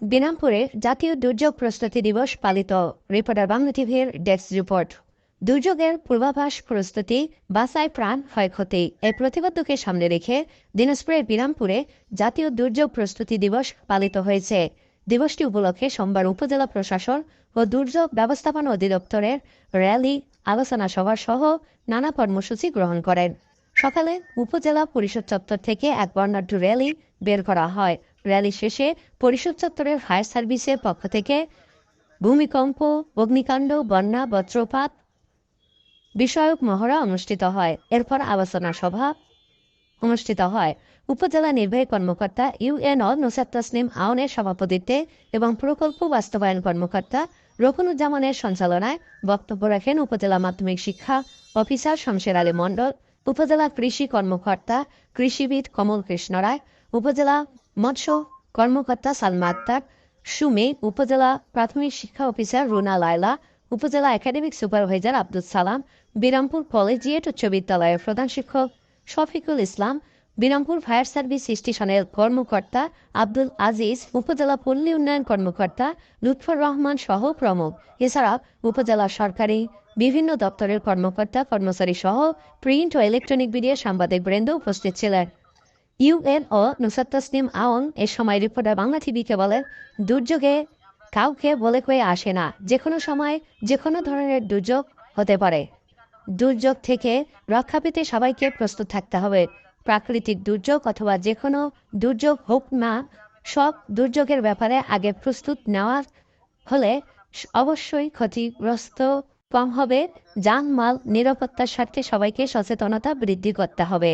বিনামপুরে জাতীয় দুর্যোগ প্রস্তুতি দিবস পালিত রিপোর্টার বাংলা টিভির ডেস্ক রিপোর্ট। দুর্যোগের পূর্বাভাস প্রস্তুতি, বাসায় প্রাণ ক্ষয়ক্ষতি এই প্রতিবদ্ধকে সামনে রেখে দিনাজপুরের বিরামপুরে জাতীয় দুর্যোগ প্রস্তুতি দিবস পালিত হয়েছে। দিবসটি উপলক্ষে সোমবার উপজেলা প্রশাসন ও দুর্যোগ ব্যবস্থাপনা অধিদপ্তরের র্যালি, আলোচনা সভা সহ নানা কর্মসূচি গ্রহণ করেন। সকালে উপজেলা পরিষদ চত্বর থেকে এক বর্ণাঢ্য র্যালি বের করা হয়। র্যালি শেষে পরিষদ চত্বরের ফায়ার সার্ভিসের পক্ষ থেকে ভূমিকম্প, অগ্নিকাণ্ড, বন্যা, বজ্রপাত বিষয়ক মহড়া অনুষ্ঠিত হয়। এরপর আলোচনা সভা অনুষ্ঠিত হয়। উপজেলা নির্বাহী কর্মকর্তা ইউএনও নুসাত তসলিম আওনের সভাপতিত্বে এবং প্রকল্প বাস্তবায়ন কর্মকর্তা রকুনুজ্জামানের সঞ্চালনায় বক্তব্য রাখেন উপজেলা মাধ্যমিক শিক্ষা অফিসার শমশের আলী মণ্ডল, উপজেলা কৃষি কর্মকর্তা কৃষিবিদ কমল কৃষ্ণ রায়, উপজেলা মৎস্য কর্মকর্তা সালমা আক্তার, সুমে উপজেলা প্রাথমিক শিক্ষা অফিসার রুনা লায়লা, উপজেলা academic supervisor Abdul Salam, Birampur collegiate উচ্চ বিদ্যালয়ের প্রধান শিক্ষক শফিকুল ইসলাম, বিরামপুর ফায়ার সার্ভিস স্টেশনের কর্মকর্তা আব্দুল আজিজ, উপজেলা পল্লী উন্নয়ন কর্মকর্তা লুৎফর রহমান সহ প্রমুখ। এছাড়া উপজেলা সরকারি বিভিন্ন দপ্তরের কর্মকর্তা, কর্মচারী সহ প্রিন্ট ও ইলেকট্রনিক মিডিয়া সাংবাদিক বৃন্দ উপস্থিত ছিলেন। ইউএন ও নুসাত তসলিম এ সময় রিপোর্টার বাংলা টিভিকে বলেন দুর্যোগে কাউকে বলে কয়ে আসে না। যে কোনো সময় যে কোনো ধরনের দুর্যোগ হতে পারে। দুর্যোগ থেকে রক্ষা পেতে সবাইকে প্রস্তুত থাকতে হবে। প্রাকৃতিক দুর্যোগ অথবা যে কোনো দুর্যোগ হোক না, সব দুর্যোগের ব্যাপারে আগে প্রস্তুত নেওয়া হলে অবশ্যই ক্ষতিগ্রস্ত কম হবে। যানমাল নিরাপত্তার স্বার্থে সবাইকে সচেতনতা বৃদ্ধি করতে হবে।